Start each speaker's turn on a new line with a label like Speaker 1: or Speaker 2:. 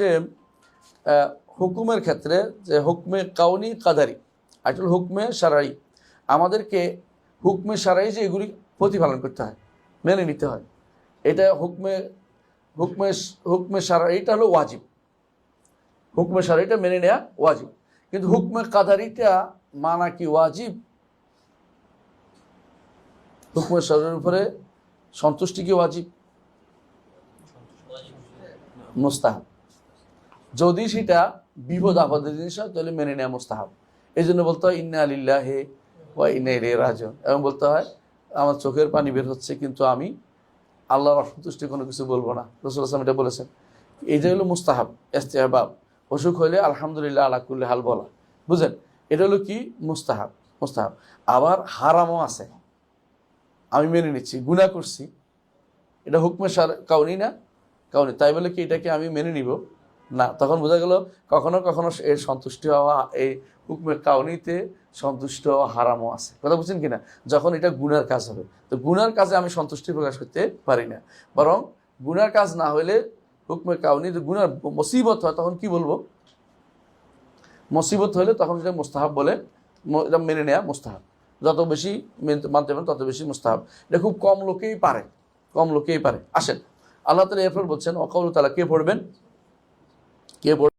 Speaker 1: যে হুকুমের ক্ষেত্রে যে হুকমে কাউনি কাদারি আসলে হুকমে সারাই আমাদেরকে হুকমে সারাই যে এগুলি প্রতিপালন করতে হয়, মেনে নিতে হয়। এটা হুকমে হুকমে হুকমে সারা এটা হলো ওয়াজিব। হুকমে সারাইটা মেনে নেওয়া ওয়াজিব। কিন্তু হুকমে কাদারিটা মানা কি ওয়াজিব? হুকমে সারের উপরে সন্তুষ্টি কি ওয়াজিব? মোস্তাহাব। যদি সেটা বিপদ আপদের জিনিস হয়, তাহলে মেনে নেওয়া মোস্তাহাব। এই জন্য বলতে হয়, ইন্না আলিল্লাহে ওয়া ইন্না রে রাজন এবং বলতে হয়, আমার চোখের পানি বের হচ্ছে, কিন্তু আমি আল্লাহর অসন্তুষ্টি কোনো কিছু বলব না। রসুল আসলাম এটা বলেছেন। যে হলো মুস্তাহাব এস্তেহাবাব অসুখ হলে আলহামদুলিল্লাহ আলাকুল্লি হাল বলা। বুঝলেন? এটা হলো কি? মুস্তাহাব মুস্তাহাব। আবার হারামও আছে। আমি মেনে নিচ্ছি, গুনাহ করছি। এটা হুকমে সার, কাউনি না? কাউনি। তাই বলে কি এটাকে আমি মেনে নিব? না, তখন বোঝা গেল কখনো কখনো এর সন্তুষ্টি হওয়া এই হুকমে কাউনিতে সন্তুষ্ট হওয়া হারামও আছে। কথা বুঝছেন কিনা? যখন এটা গুনার কাজ হবে। তো গুনার কাজে আমি সন্তুষ্টি প্রকাশ করতে পারি না। বরং গুনার কাজ না হলে হুকমে কাউনি গুনার মুসিবত হয়, তখন কি বলব? মুসিবত হলে তখন সেটা মুস্তাহাব বলে এটা মেনে নেওয়া মুস্তাহাব। যত বেশি মানতে পারেন তত বেশি মুস্তাহাব। এটা খুব কম লোকেই পারে। কম লোকেই পারে। আসেন, আল্লাহ তালা এরপর বলছেন অকাউল তালা কে পড়বেন? কে পড়বেন